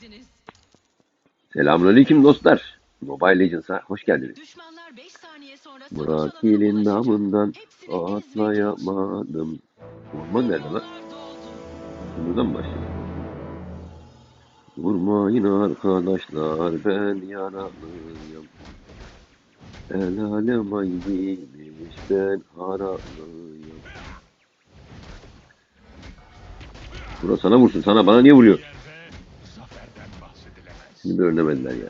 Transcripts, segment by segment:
geldiniz. Selamünaleyküm dostlar. Mobile Legends'a hoş geldiniz. Düşmanlar 5 saniye sonra ulaşacak. damından atlayamadım. Orman nerede lan? Buradan mı başlıyor? Vurmayın arkadaşlar ben yaralıyım. El alem aynıymış ben haralıyım. Bura sana vursun sana bana niye vuruyor? De önlemediler ya.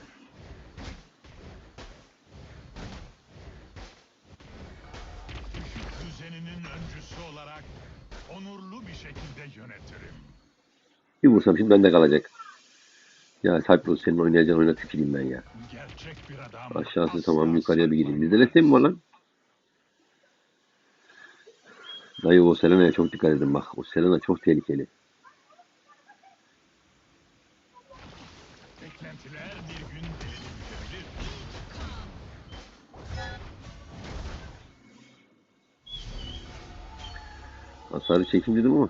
Bir vursam şimdi bende kalacak. Ya Cyprus senin oynayacağın oyuna tüküreyim ben ya. Aşağısı tamam yukarıya bir gideyim. Bizde leste mi var lan? Dayı o Selena'ya çok dikkat edin bak. O Selena çok tehlikeli. Hasarı çekim dedim ama.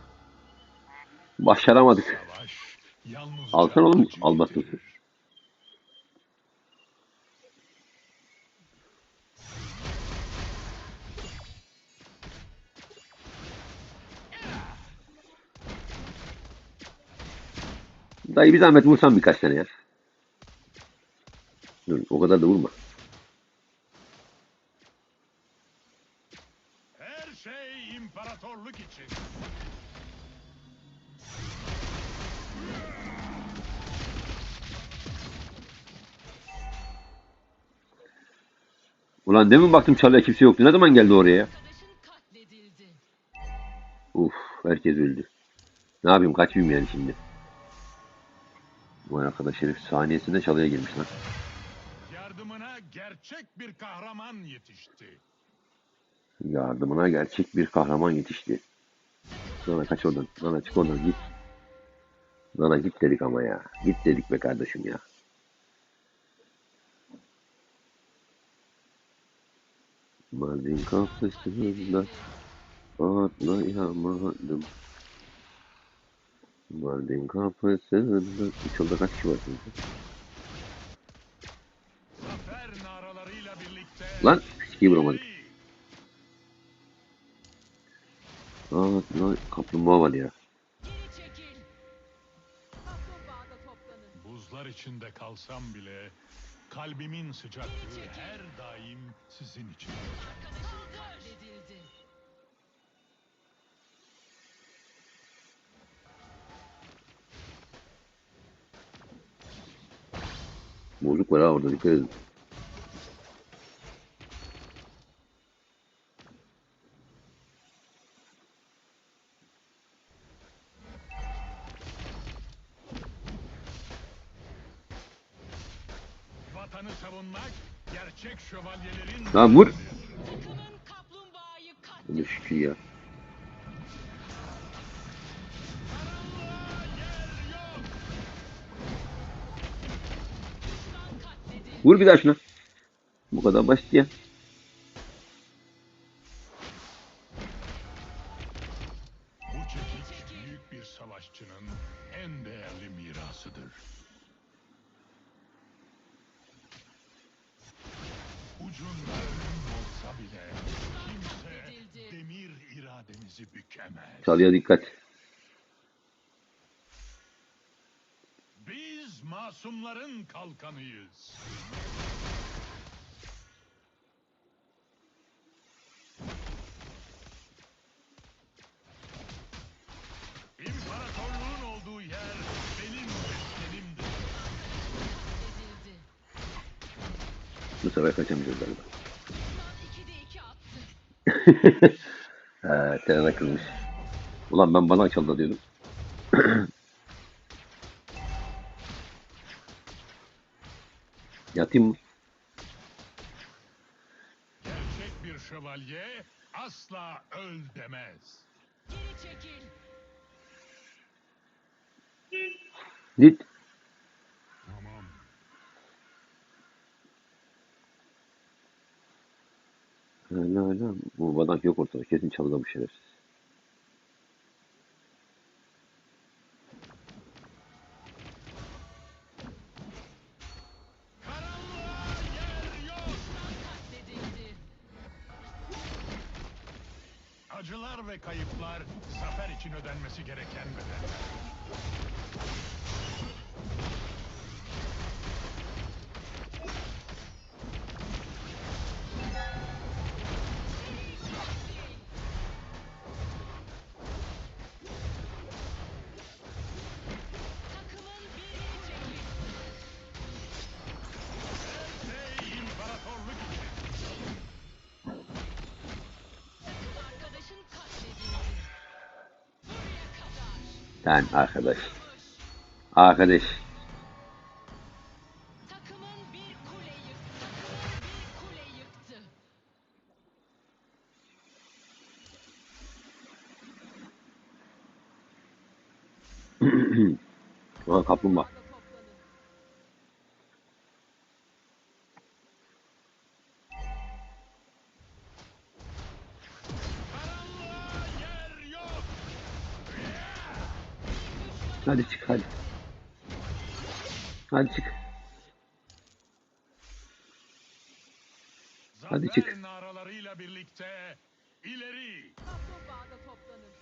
Başaramadık. Alsana oğlum, getirir. Dayı bir zahmet vursan birkaç tane ya. Dur o kadar da vurma. Ulan demin baktım çalıya kimse yoktu. Ne zaman geldi oraya? Uf herkes öldü. Ne yapayım kaçmayayım yani şimdi. Vay arkadaş herif saniyesinde çalıya girmiş lan. Yardımına gerçek bir kahraman yetişti. Yardımına gerçek bir kahraman yetişti. Nana kaç oradan. Nana çık oradan git. Nana git dedik ama ya. Git dedik be kardeşim ya. Mardin kapısında atlayamadım. Mardin kapısında. Üç yolda kaç kişi var şimdi? Lan fiskiyi vuramadık. Geri! Atla kaplumbağa var ya. Geri çekil. Kaplumbağada toplanın. Buzlar içinde kalsam bile kalbimin sıcaklığı her daim sizin için. Katledildi. Bozuk var ha orada dikkat edin. Vatanı savunmak gerçek şövalyelerin... Lan vur. Şükür ya. Vur bir daha şuna. Bu kadar basit ya. Çalıya dikkat. Biz masumların kalkanıyız. İmparatorluğun olduğu yer benim meskenimdir. Bu sefer kaçamayacağız galiba. Düşman 2'de 2 Ulan ben bana açıldı diyordum. Yatayım mı? Gerçek bir şövalye asla öl demez. Geri çekil. Git. Tamam. Hala hala. Bu badak yok ortada. Kesin çalıda bu şerefsiz. Sen arkadaş. Arkadaş. Takımın bir Hadi çık hadi. Hadi çık. Hadi Zafer çık. naralarıyla birlikte ileri! Kaplumbağada toplanın.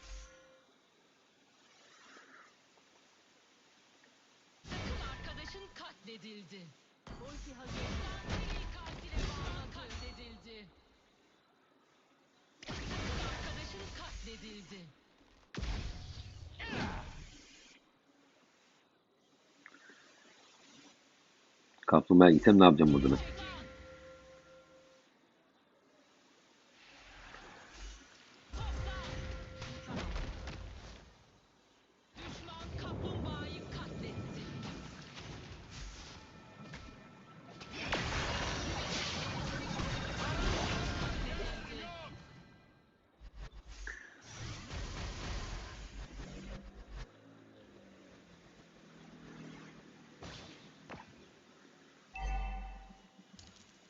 Arkadaşın katledildi. Ulti hazır. Seri katile bağlı katledildi. Arkadaşın katledildi. Kaplumbağaya gitsem ne yapacağım buradan?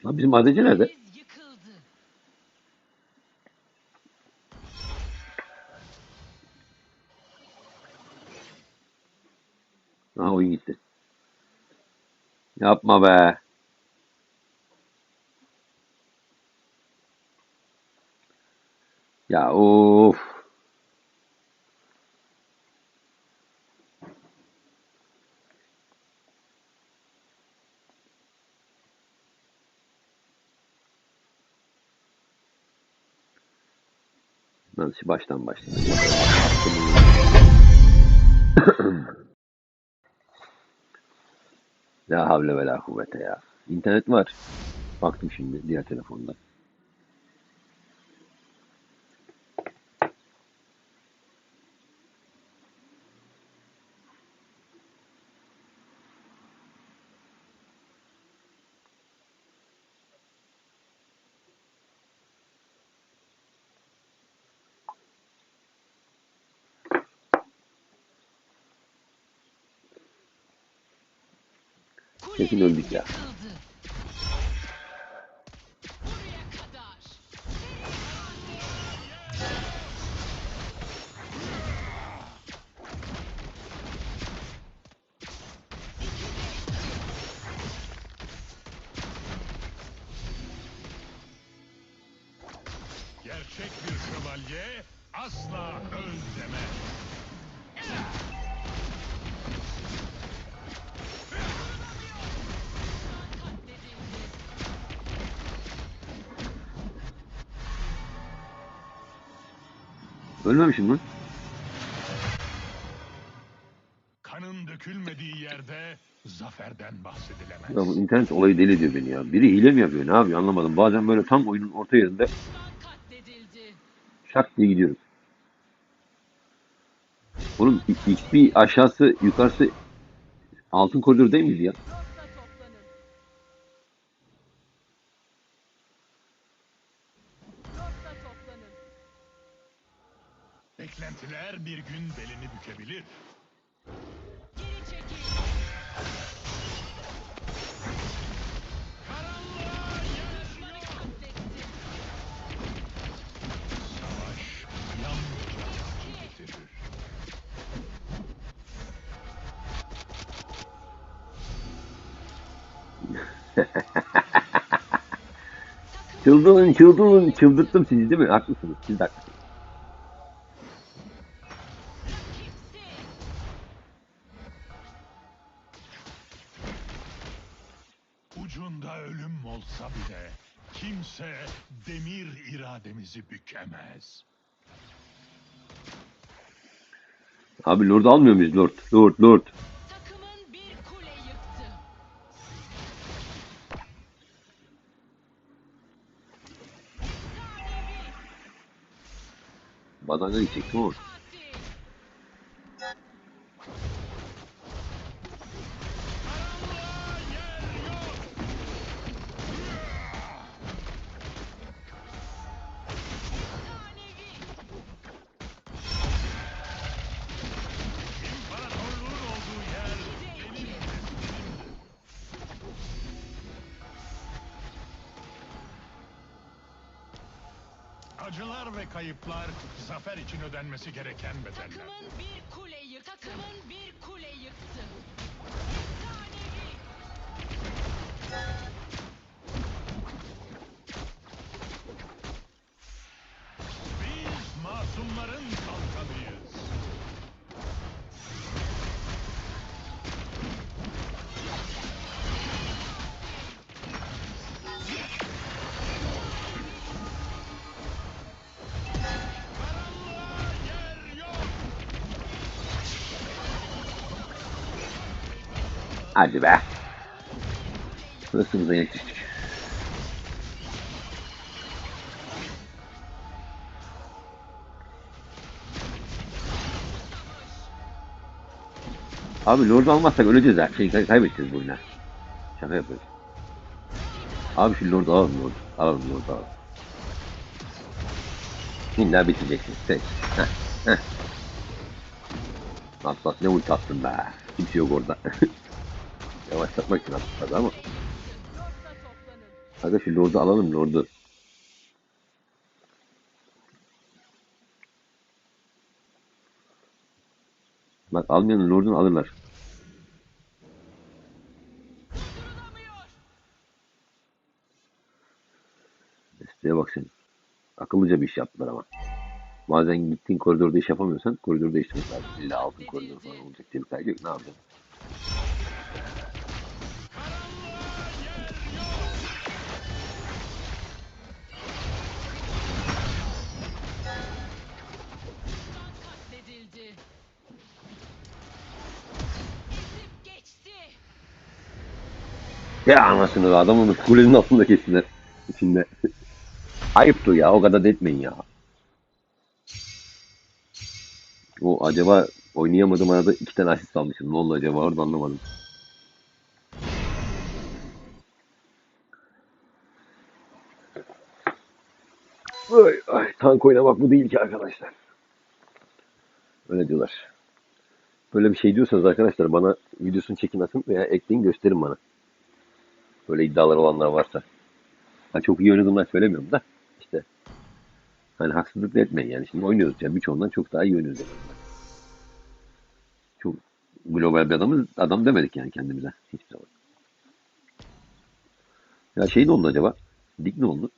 Lan bizim adeci nerede? Aha oyun gitti. Yapma be. Ya of. Nasıl baştan başlayalım. La havle ve la kuvvete ya. İnternet var. Baktım şimdi diğer telefonda. Kesin öldük ya. Gerçek bir şövalye asla öl demez. Ölmemişim lan. Kanın dökülmediği yerde zaferden bahsedilemez. Ya bu internet olayı deli ediyor beni ya. Biri hile mi yapıyor? Ne yapıyor anlamadım. Bazen böyle tam oyunun orta yerinde şak diye gidiyoruz. Oğlum XP aşağısı yukarısı altın koridor değil miydi ya? Beklentiler bir gün belini bükebilir. Geri çekil. Karanlığa yer Düşmanı katletti. Savaş yalnızca acı getirir. Çıldırın çıldırın çıldırttım sizi değil mi? Haklısınız. Siz de haklısınız. Ucunda ölüm olsa bile kimse demir irademizi bükemez. Abi Lord'u almıyor muyuz Lord? Lord, Lord. Takımın bir kule yıktı. Gidecektim. Acılar ve kayıplar zafer için ödenmesi gereken bedeller. Takımın bir kule yıktı. Takımın bir kule yıktı. Efsanevi. Biz masumların kalkanıyız. Hadi be. Hırsımıza yetiştik. Abi Lord'u almazsak öleceğiz ha. Şey, kay- kaybedeceğiz bu oyunu. Şaka yapıyoruz. Abi şu Lord'u alalım Lord'u. Alalım Lord'u alalım. İlla biteceksin. Tek. Heh, heh. Atlas ne ulti attın be. Kimse yok orada. Yavaşlatmak attı tabii ama. Hadi şu Lord'u alalım Lord'u. Bak almayan Lord'unu alırlar. Desteğe bak sen. Akıllıca bir iş yaptılar ama. Bazen gittiğin koridorda iş yapamıyorsan koridoru değiştirmek lazım. İlla altın koridor falan olacak diye bir kaygı yok. Ne yapacaksın? Ya anasını da adamın kulenin altında kestiler. İçinde. Ayıptı ya o kadar da etmeyin ya. O acaba oynayamadım arada iki tane asist almışım. Ne oldu acaba orada anlamadım. Ay, ay, tank oynamak bu değil ki arkadaşlar. Öyle diyorlar. Böyle bir şey diyorsanız arkadaşlar bana videosunu çekin atın veya ekleyin gösterin bana. Böyle iddialar olanlar varsa. Ha, çok iyi oynadığımdan söylemiyorum da işte hani haksızlık da etmeyin yani. Şimdi oynuyoruz yani birçoğundan çok daha iyi oynuyoruz. Çok global bir adamız, adam demedik yani kendimize hiçbir zaman. Ya şey ne oldu acaba? Lig ne oldu?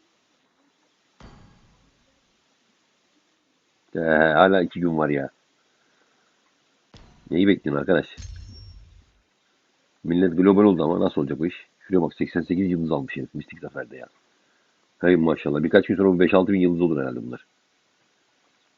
Ee, hala iki gün var ya. Neyi bekliyorsun arkadaş? Millet global oldu ama nasıl olacak bu iş? Şuraya bak 88 yıldız almış herif Mistik Zafer'de ya. Hay maşallah. Birkaç gün sonra bu 5-6 bin yıldız olur herhalde bunlar.